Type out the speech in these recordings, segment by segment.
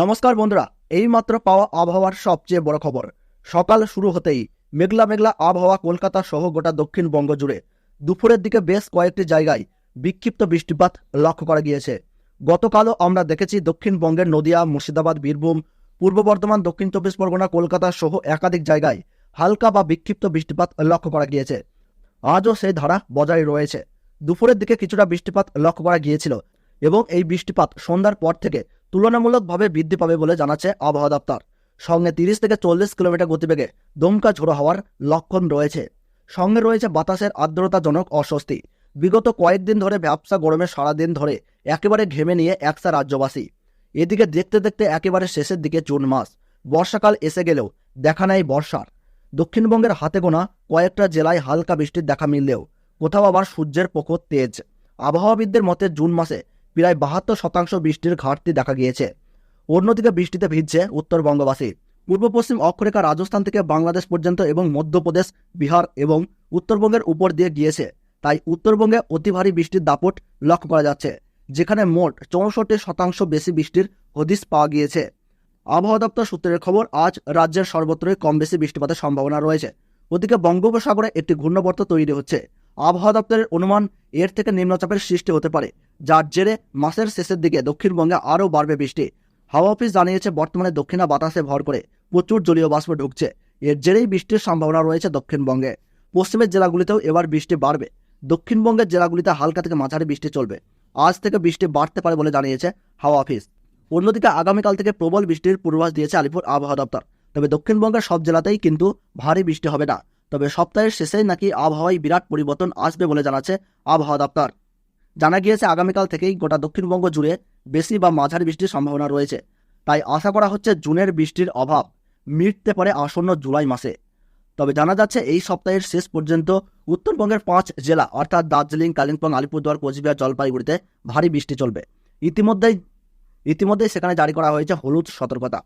নমস্কার বন্ধুরা, এইমাত্র পাওয়া আবহাওয়ার সবচেয়ে বড় খবর। সকাল শুরু হতেই মেঘলা মেঘলা আবহাওয়া কলকাতা সহ গোটা দক্ষিণবঙ্গ জুড়ে দুপুরের দিকে বেশ কয়েকটি জায়গায় বিক্ষিপ্ত বৃষ্টিপাত লক্ষ্য করা গিয়েছে। গতকালও আমরা দেখেছি দক্ষিণবঙ্গের নদিয়া, মুর্শিদাবাদ, বীরভূম, পূর্ব বর্ধমান, দক্ষিণ চব্বিশ পরগনা, কলকাতা সহ একাধিক জায়গায় হালকা বা বিক্ষিপ্ত বৃষ্টিপাত লক্ষ্য করা গিয়েছে। আজও সেই ধারা বজায় রয়েছে। দুপুরের দিকে কিছুটা বৃষ্টিপাত লক্ষ্য করা গিয়েছিল এবং এই বৃষ্টিপাত সন্ধ্যার পর থেকে তুলনামূলকভাবে বৃদ্ধি পাবে বলে জানাচ্ছে আবহাওয়া দপ্তর। সঙ্গে তিরিশ থেকে চল্লিশ কিলোমিটার গতিবেগে দমকা ঝোড়ো হওয়ার লক্ষণ রয়েছে। সঙ্গে রয়েছে বাতাসের আর্দ্রতাজনক অস্বস্তি। বিগত কয়েকদিন ধরে ব্যবসা গরমে সারাদিন ধরে একেবারে ঘেমে নিয়ে একসা রাজ্যবাসী। এদিকে দেখতে দেখতে একেবারে শেষের দিকে জুন মাস। বর্ষাকাল এসে গেলেও দেখা নেই বর্ষার। দক্ষিণবঙ্গের হাতে গোনা কয়েকটা জেলায় হালকা বৃষ্টির দেখা মিললেও কোথাও আবার সূর্যের প্রখর তেজ। আবহাওয়াবিদদের মতে জুন মাসে প্রায় বাহাত্তর শতাংশ বৃষ্টির ঘাটতি দেখা গিয়েছে। অন্যদিকে বৃষ্টিতে ভিজছে উত্তরবঙ্গবাসী পূর্ব পশ্চিম অক্ষরেখা রাজস্থান থেকে বাংলাদেশ পর্যন্ত এবং মধ্যপ্রদেশ, বিহার এবং উত্তরবঙ্গের উপর দিয়ে গিয়েছে। তাই উত্তরবঙ্গে অতি ভারী বৃষ্টির দাপট লক্ষ্য করা যাচ্ছে, যেখানে মোট চৌষট্টি শতাংশ বেশি বৃষ্টির হদিস পাওয়া গিয়েছে। আবহাওয়া দপ্তর সূত্রের খবর, আজ রাজ্যের সর্বত্রই কম বেশি বৃষ্টিপাতের সম্ভাবনা রয়েছে। ওদিকে বঙ্গোপসাগরে একটি ঘূর্ণবর্ত তৈরি হচ্ছে। আবহাওয়া দপ্তরের অনুমান এর থেকে নিম্নচাপের সৃষ্টি হতে পারে। যার জেরে মাসের শেষের দিকে দক্ষিণবঙ্গে আরও বাড়বে বৃষ্টি। হাওয়া অফিস জানিয়েছে, বর্তমানে দক্ষিণা বাতাসে ভর করে প্রচুর জলীয় বাষ্প ঢুকছে। এর জেরেই বৃষ্টির সম্ভাবনা রয়েছে দক্ষিণবঙ্গে। পশ্চিমের জেলাগুলিতেও এবার বৃষ্টি বাড়বে। দক্ষিণবঙ্গের জেলাগুলিতে হালকা থেকে মাঝারি বৃষ্টি চলবে। আজ থেকে বৃষ্টি বাড়তে পারে বলে জানিয়েছে হাওয়া অফিস। অন্যদিকে আগামীকাল থেকে প্রবল বৃষ্টির পূর্বাভাস দিয়েছে আলিপুর আবহাওয়া দপ্তর। তবে দক্ষিণবঙ্গের সব জেলাতেই কিন্তু ভারী বৃষ্টি হবে না। তবে সপ্তাহের শেষেই নাকি আবহাওয়ায় বিরাট পরিবর্তন আসবে বলে জানাচ্ছে আবহাওয়া দপ্তর। জানা গিয়েছে আগামীকাল থেকেই গোটা দক্ষিণবঙ্গ জুড়ে বেশি বা মাঝারি বৃষ্টির সম্ভাবনা রয়েছে। তাই আশা করা হচ্ছে জুনের বৃষ্টির অভাব মিটতে পারে আসন্ন জুলাই মাসে। তবে জানা যাচ্ছে এই সপ্তাহের শেষ পর্যন্ত উত্তরবঙ্গের পাঁচ জেলা, অর্থাৎ দার্জিলিং, কালিম্পং, আলিপুরদুয়ার, কোচবিহার, জলপাইগুড়িতে ভারী বৃষ্টি চলবে। ইতিমধ্যেই ইতিমধ্যেই সেখানে জারি করা হয়েছে হলুদ সতর্কতা।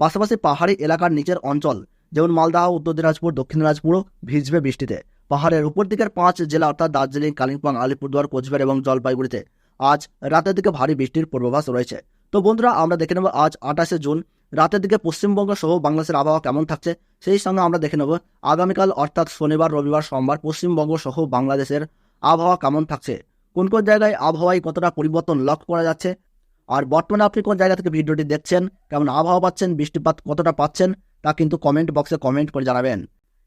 পাশাপাশি পাহাড়ি এলাকার নিচের অঞ্চল, যেমন মালদাহ উত্তর দিনাজপুর, দক্ষিণ দিনাজপুরও ভিজবে বৃষ্টিতে। পাহাড়ের উপর দিকের পাঁচ জেলা অর্থাৎ দার্জিলিং, কালিম্পং, আলিপুরদুয়ার, কোচবিহার এবং জলপাইগুড়িতে আজ রাতের দিকে ভারী বৃষ্টির পূর্বাভাস রয়েছে। তো বন্ধুরা, আমরা দেখে নেব আজ আঠাশে জুন, রাতের দিকে পশ্চিমবঙ্গ সহ বাংলাদেশের আবহাওয়া কেমন থাকছে সেই সঙ্গে আমরা দেখে নেব আগামীকাল অর্থাৎ শনিবার, রবিবার, সোমবার পশ্চিমবঙ্গ সহ বাংলাদেশের আবহাওয়া কেমন থাকছে, কোন কোন জায়গায় আবহাওয়ায় কতটা পরিবর্তন লক্ষ্য করা যাচ্ছে, আর বর্তমানে আপনি কোন জায়গা থেকে ভিডিওটি দেখছেন, কেমন আবহাওয়া পাচ্ছেন, বৃষ্টিপাত কতটা পাচ্ছেন, তা কিন্তু কমেন্ট বক্সে কমেন্ট করে জানাবেন।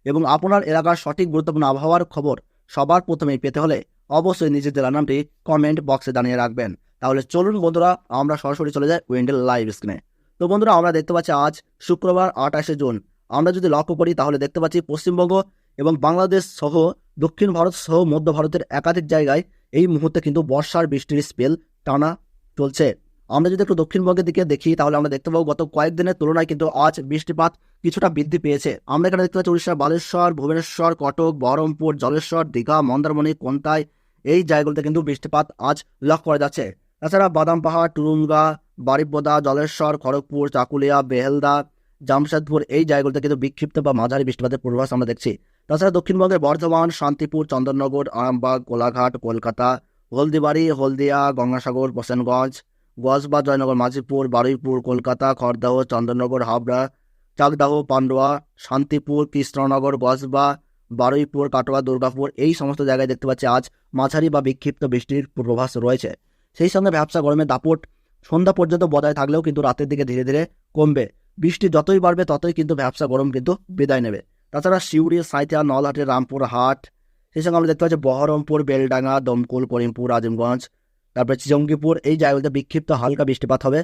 এবং আপনার এলাকার সঠিক গুরুত্বপূর্ণ আবহাওয়ার খবর সবার প্রথমেই পেতে হলে অবশ্যই নিজের জেলার নামটি কমেন্ট বক্সে জানিয়ে রাখবেন। তাহলে চলুন বন্ধুরা, আমরা সরাসরি চলে যাই উইন্ডেল লাইভ স্ক্রিনে তো বন্ধুরা, আমরা দেখতে পাচ্ছি আজ শুক্রবার আঠাশে জুন। আমরা যদি লক্ষ্য করি, তাহলে দেখতে পাচ্ছি পশ্চিমবঙ্গ এবং বাংলাদেশ সহ দক্ষিণ ভারত সহ মধ্য ভারতের একাধিক জায়গায় এই মুহূর্তে কিন্তু বর্ষার বৃষ্টির স্পেল টানা চলছে। আমরা যদি একটু দক্ষিণবঙ্গের দিকে দেখি, তাহলে আমরা দেখতে পাবো গত কয়েকদিনের তুলনায় কিন্তু আজ বৃষ্টিপাত কিছুটা বৃদ্ধি পেয়েছে। আমরা এখানে দেখতে পাচ্ছি উড়িষ্যার বালেশ্বর, ভুবনেশ্বর, কটক, বহরমপুর, জলেশ্বর, দীঘা, মন্দারমণি কোন্তায় এই জায়গাগুলোতে কিন্তু বৃষ্টিপাত আজ লক্ষ্য করা যাচ্ছে। তাছাড়া বাদাম পাহাড় টুরুঙ্গা বারিপদা, জলেশ্বর, খড়গপুর, চাকুলিয়া বেহেলদা জামশেদপুর, এই জায়গাগুলোতে কিন্তু বিক্ষিপ্ত বা মাঝারি বৃষ্টিপাতের পূর্বাভাস আমরা দেখছি। তাছাড়া দক্ষিণবঙ্গের বর্ধমান, শান্তিপুর, চন্দননগর, আরামবাগ, কোলাঘাট, কলকাতা, হলদিবাড়ি, হলদিয়া, গঙ্গাসাগর, হোসেনগঞ্জ গজবা জয়নগর, মাঝিপুর, বারুইপুর, কলকাতা, খড়দাহ চন্দননগর হাবড়া, চাকদাহ, পান্ডুয়া, শান্তিপুর, কৃষ্ণনগর গজবা বারুইপুর, কাটোয়া, দুর্গাপুর, এই সমস্ত জায়গায় দেখতে পাচ্ছি আজ মাঝারি বা বিক্ষিপ্ত বৃষ্টির পূর্বাভাস রয়েছে। সেই সঙ্গে ব্যবসা, গরমে দাপট, সন্ধ্যা পর্যন্ত বজায় থাকলেও কিন্তু রাতের দিকে ধীরে ধীরে কমবে। বৃষ্টি যতই বাড়বে, ততই কিন্তু ব্যবসা, গরম কিন্তু বিদায় নেবে। তাছাড়া শিউড়ি সাঁইথিয়া, নলহাটি রামপুর হাট সেই সঙ্গে আমরা দেখতে পাচ্ছি বহরমপুর, বেলডাঙ্গা, দমকুল, করিমপুর, আজিমগঞ্জ তারপরে জঙ্গিপুর, এই জায়গাগুলোতে বিক্ষিপ্ত হালকা বৃষ্টিপাত হবে।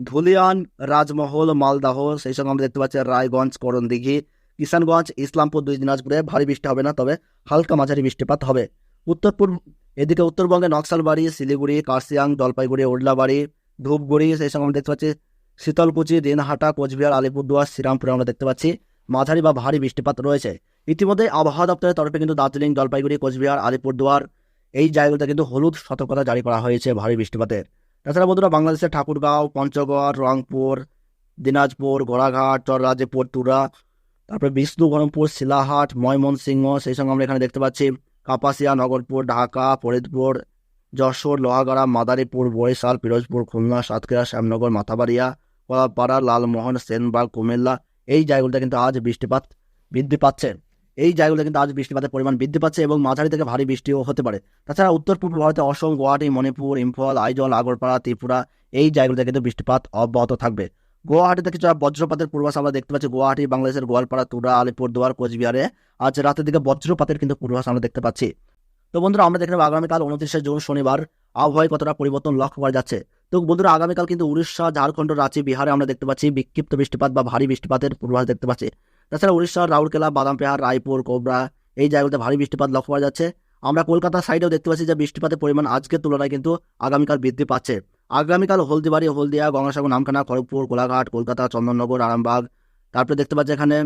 ধুলিয়ান, রাজমহল, মালদাহ, সেই সঙ্গে আমরা দেখতে পাচ্ছি রায়গঞ্জ, করণদিঘি, কিষানগঞ্জ, ইসলামপুর, দুই দিনাজপুরে ভারী বৃষ্টি হবে না, তবে হালকা মাঝারি বৃষ্টিপাত হবে। উত্তর পূর্ব, এদিকে উত্তরবঙ্গে নকশালবাড়ি, শিলিগুড়ি, কার্শিয়াং, জলপাইগুড়ি উডলাবাড়ি ধূপগুড়ি, সেই সঙ্গে আমরা দেখতে পাচ্ছি শীতলকুচি, দিনহাটা, কোচবিহার, আলিপুরদুয়ার, শ্রীরামপুরে আমরা দেখতে পাচ্ছি মাঝারি বা ভারী বৃষ্টিপাত রয়েছে। ইতিমধ্যে আবহাওয়া দপ্তরের তরফে কিন্তু দার্জিলিং, জলপাইগুড়ি, কোচবিহার, আলিপুরদুয়ার এই জায়গাগুলোতে কিন্তু হলুদ সতর্কতা জারি করা হয়েছে, ভারী বৃষ্টিপাতের। তাছাড়া বন্ধুরা, বাংলাদেশের ঠাকুরগাঁও, পঞ্চগড়, রংপুর, দিনাজপুর, গোড়াঘাট চররাজপুর তুরা তারপরে বিষ্ণুগরমপুর শিলাহাট, ময়মনসিংহ, সেই সঙ্গে আমরা এখানে দেখতে পাচ্ছি কাপাসিয়া, নগরপুর, ঢাকা, ফরিদপুর, যশোর, লোহাগাড়া, মাদারীপুর, বরিশাল, পিরোজপুর, খুলনা, সাতক্ষীরা, শ্যামনগর, মাথাবাড়িয়া কলাপাড়া লালমোহন, সেনবাগ, কুমিল্লা, এই জায়গাগুলোতে কিন্তু আজ বৃষ্টিপাত বৃদ্ধি পাচ্ছে। এই জায়গাগুলো কিন্তু আজ বৃষ্টিপাতের পরিমাণ বৃদ্ধি পাচ্ছে এবং মাঝারি থেকে ভারী বৃষ্টিও হতে পারে। তাছাড়া উত্তর পূর্ব ভারতে অসম, গুয়াহাটি, মণিপুর, ইম্ফল, আইজল, আগরপাড়া, ত্রিপুরা এই জায়গাগুলোতে কিন্তু বৃষ্টিপাত অব্যাহত থাকবে। গুয়াহাটিতে কিছু বজ্রপাতের পূর্বাস আমরা দেখতে পাচ্ছি। গুয়াহাটি, বাংলাদেশের গোয়ালপাড়া, তুরা, আলিপুরদুয়ার, কোচবিহারে আজ রাতের দিকে বজ্রপাতের কিন্তু পূর্বাস আমরা দেখতে পাচ্ছি। তো বন্ধুরা, আমরা দেখলাম আগামীকাল উনত্রিশে জুন শনিবার আবহাওয়ায় কতটা পরিবর্তন লক্ষ্য করা যাচ্ছে। তো বন্ধুরা, আগামীকাল কিন্তু উড়িষ্যা, ঝাড়খণ্ড, রাঁচি, বিহারে আমরা দেখতে পাচ্ছি বিক্ষিপ্ত বৃষ্টিপাত বা ভারী বৃষ্টিপাতের পূর্বাস দেখতে পাচ্ছি। তাছাড়া উড়িষ্যার রাউরকেলা বাদামপেহার রায়পুর, কোবরা এই জায়গাগুলোতে ভারী বৃষ্টিপাত লক্ষ্য করা যাচ্ছে। আমরা কলকাতা সাইডেও দেখতে পাচ্ছি যে বৃষ্টিপাতের পরিমাণ আজকের তুলনায় কিন্তু আগামীকাল বৃদ্ধি পাচ্ছে। আগামীকাল হলদিবাড়ি, হলদিয়া, গঙ্গাসাগর, নামখানা, খড়গপুর, কোলাঘাট, কলকাতা, চন্দননগর, আরামবাগ, তারপরে দেখতে পাচ্ছি এখানে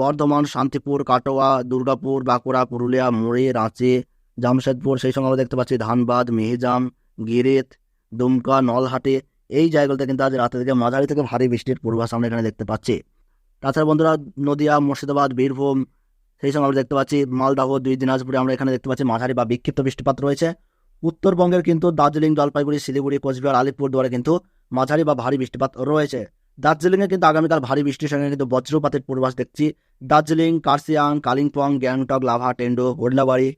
বর্ধমান, শান্তিপুর, কাটোয়া, দুর্গাপুর, বাঁকুড়া, পুরুলিয়া, মুড়ি, রাঁচি, জামশেদপুর, সেই সঙ্গে আমরা দেখতে পাচ্ছি ধানবাদ, মিহিজাম, গিরিত, দুমকা, নলহাটি, এই জায়গাগুলোতে কিন্তু আজ রাতে থেকে মাঝারি থেকে ভারী বৃষ্টির পূর্বাস আমরা এখানে দেখতে পাচ্ছি। তাছাড়া বন্ধুরা নদিয়া, মুর্শিদাবাদ, বীরভূম, সেই সঙ্গে আমরা দেখতে পাচ্ছি মালদাহ, দুই দিনাজপুরে আমরা এখানে দেখতে পাচ্ছি মাঝারি বা বিক্ষিপ্ত বৃষ্টিপাত রয়েছে। উত্তরবঙ্গের কিন্তু দার্জিলিং, জলপাইগুড়ি, শিলিগুড়ি, কোচবিহার, আলিপুরদুয়ারে কিন্তু মাঝারি বা ভারী বৃষ্টিপাত রয়েছে। দার্জিলিংয়ে কিন্তু আগামীকাল ভারী বৃষ্টির সঙ্গে কিন্তু বজ্রপাতের পূর্বাস দেখছি। দার্জিলিং কার্সিয়াং কালিম্পং, গ্যাংটক, লাভা, টেন্ডু হরিণাবাড়ি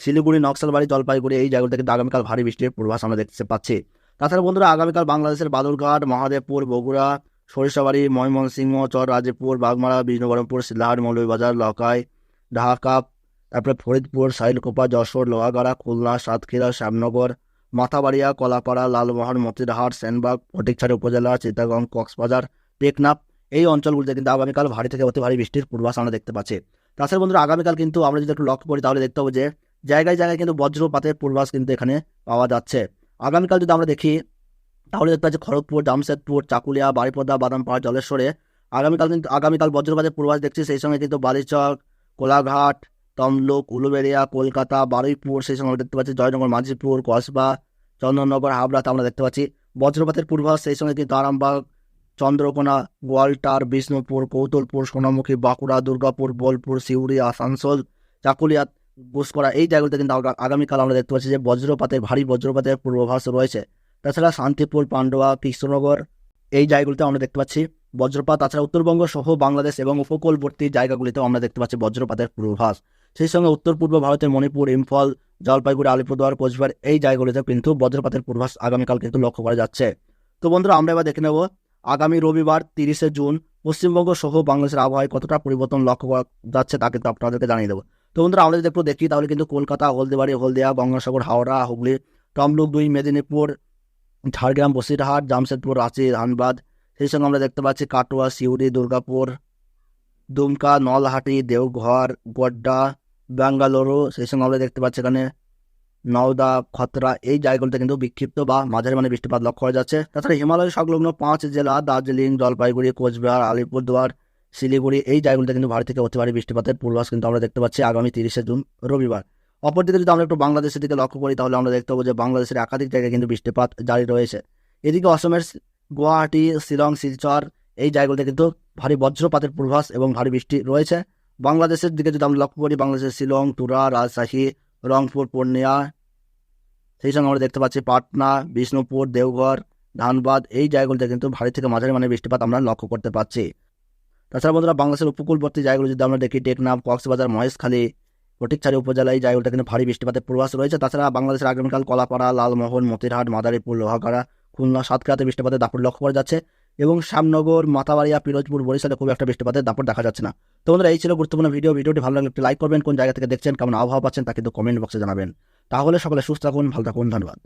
শিলিগুড়ি, নকশালবাড়ি, জলপাইগুড়ি এই জায়গাগুলোতে কিন্তু আগামীকাল ভারী বৃষ্টির পূর্বাস আমরা দেখতে পাচ্ছি। তাছাড়া বন্ধুরা আগামীকাল বাংলাদেশের বাদুরঘাট, মহাদেবপুর, বগুড়া সরিষাবাড়ি, ময়মনসিংহ চর রাজীবপুর বাগমারা বিষ্ণুবরমপুর শিলাহাট মৌলভীবাজার, লকাই, ঢাকা, তারপরে ফরিদপুর, সাইলকোপা, যশোর, লোহাগাড়া, খুলনা, সাতক্ষীরা, শ্যামনগর, মাথাবাড়িয়া, কলাপাড়া, লালমোহন, মতিরহাট, সেনবাগ, ফটিকছড়ি উপজেলা, চিটাগং, কক্সবাজার, টেকনাফ। এই অঞ্চলগুলিতে কিন্তু আগামীকাল ভারী থেকে অতি ভারী বৃষ্টির পূর্বাস আমরা দেখতে পাচ্ছি। তাছাড়া বন্ধুরা, আগামীকাল কিন্তু আমরা যদি একটু লক্ষ্য করি, তাহলে দেখতে হবে যে, জায়গায় জায়গায় কিন্তু বজ্রপাতের পূর্বাস কিন্তু এখানে পাওয়া যাচ্ছে। আগামীকাল যদি আমরা দেখি তাহলে দেখতে পাচ্ছি খড়গপুর, জামশেদপুর, চাকুলিয়া, বারিপদা, বাদামপাড়া, জলেশ্বরে। আগামীকাল কিন্তু, আগামীকাল বজ্রপাতের পূর্বাস দেখছি, সেই সঙ্গে কিন্তু বালিচক, কোলাঘাট, তমলুক, উলুবেড়িয়া, কলকাতা, বারুইপুর, সেই সঙ্গে দেখতে পাচ্ছি জয়নগর, মাঝিপুর, কসবা, চন্দননগর হাবড়াতে আমরা দেখতে পাচ্ছি। বজ্রপাতের পূর্বাস সেই সঙ্গে কিন্তু আরামবাগ, চন্দ্রকোনা, গোয়ালটার, বিষ্ণুপুর, কৌতলপুর, সোনামুখী, বাঁকুড়া, দুর্গাপুর, বোলপুর, সিউড়ি, আসানসোল, চাকুলিয়া গুসকরা এই জায়গাগুলোতে কিন্তু আগামীকাল আমরা দেখতে পাচ্ছি যে বজ্রপাতের, ভারী বজ্রপাতের পূর্বাভাস রয়েছে। তাছাড়া শান্তিপুর, পান্ডুয়া, কৃষ্ণনগর, এই জায়গাগুলিতে আমরা দেখতে পাচ্ছি বজ্রপাত। তাছাড়া উত্তরবঙ্গ সহ বাংলাদেশ এবং উপকূলবর্তী জায়গাগুলিতেও আমরা দেখতে পাচ্ছি বজ্রপাতের পূর্বাভাস। সেই সঙ্গে উত্তর পূর্ব ভারতের মণিপুর, ইম্ফল, জলপাইগুড়ি, আলিপুরদুয়ার, কোচবিহার, এই জায়গাগুলিতে কিন্তু বজ্রপাতের পূর্বাভাস আগামীকাল কিন্তু লক্ষ্য করা যাচ্ছে। তো বন্ধুরা, আমরা এবার দেখে নেব আগামী রবিবার তিরিশে জুন পশ্চিমবঙ্গ সহ বাংলাদেশের আবহাওয়ায় কতটা পরিবর্তন লক্ষ্য করা যাচ্ছে তা কিন্তু আপনাদেরকে জানিয়ে দেবো। তো বন্ধুরা, আমরা যদি একটু দেখি তাহলে কিন্তু কলকাতা, হলদিবাড়ি, হলদিয়া গঙ্গাসাগর হাওড়া, হুগলি, তমলুক দুই, মেদিনীপুর ঝাড়গ্রাম, বসিরহাট, জামশেদপুর, রাঁচি, ধানবাদ, সেই সঙ্গে আমরা দেখতে পাচ্ছি কাটোয়া, সিউড়ি, দুর্গাপুর, দুমকা, নলহাটি, দেওঘর, গোড্ডা, বেঙ্গালুরু, সেই সঙ্গে আমরা দেখতে পাচ্ছি এখানে নওদা, খতরা, এই জায়গাগুলোতে কিন্তু বিক্ষিপ্ত বা মাঝারি মানে বৃষ্টিপাত লক্ষ্য করা যাচ্ছে। তাছাড়া হিমালয় সংলগ্ন পাঁচ জেলা, দার্জিলিং, জলপাইগুড়ি, কোচবিহার, আলিপুরদুয়ার, শিলিগুড়ি, এই জায়গাগুলোতে কিন্তু ভারী থেকে অতি ভারী বৃষ্টিপাতের পূর্বাস কিন্তু আমরা দেখতে পাচ্ছি আগামী তিরিশে জুন, রবিবার। অপরদিকে যদি আমরা একটু বাংলাদেশের দিকে লক্ষ্য করি, তাহলে আমরা দেখতে পাবো যে বাংলাদেশের একাধিক জায়গায় কিন্তু বৃষ্টিপাত জারি রয়েছে। এদিকে অসমের গুয়াহাটি, শিলং, শিলচর এই জায়গাগুলোতে কিন্তু ভারী বজ্রপাতের পূর্বাস এবং ভারী বৃষ্টি রয়েছে। বাংলাদেশের দিকে যদি আমরা লক্ষ্য করি, বাংলাদেশের শিলং, তুরা, রাজশাহী, রংপুর, পূর্ণিয়া, সেই সঙ্গে আমরা দেখতে পাচ্ছি পাটনা, বিষ্ণুপুর, দেওঘর, ধানবাদ, এই জায়গাগুলোতে কিন্তু ভারী থেকে মাঝারি মানে বৃষ্টিপাত আমরা লক্ষ্য করতে পারছি তাছাড়া বন্ধুরা, বাংলাদেশের উপকূলবর্তী জায়গাগুলো যদি আমরা দেখি, টেকনাফ, কক্সবাজার, মহেশখালী ফটিকছড়ি উপজেলায় জায়গাগুলোতে কিন্তু ভারী বৃষ্টিপাতের পূর্বাস রয়েছে। তাছাড়া বাংলাদেশের আগামীকাল কলাপাড়া, লালমোহন, মতিরহাট, মাদারীপুর, লোহাগাড়া, খুলনা, সাতক্ষীরাতে বৃষ্টিপাতের দাপট লক্ষ্য করা যাচ্ছে এবং শ্যামনগর মাতাবাড়িয়া পিরোজপুর, বরিশালে খুব একটা বৃষ্টিপাতের দাপট দেখা যাচ্ছে না। তো বন্ধুরা, এই ছিল গুরুত্বপূর্ণ ভিডিও। ভিডিওটি ভালো লাগলে একটু লাইক করবেন, কোন জায়গা থেকে দেখছেন, কেমন আবহাওয়া পাচ্ছেন তা কিন্তু কমেন্ট বক্সে জানাবেন। তাহলে সকলে সুস্থ থাকুন, ভালো থাকুন, ধন্যবাদ।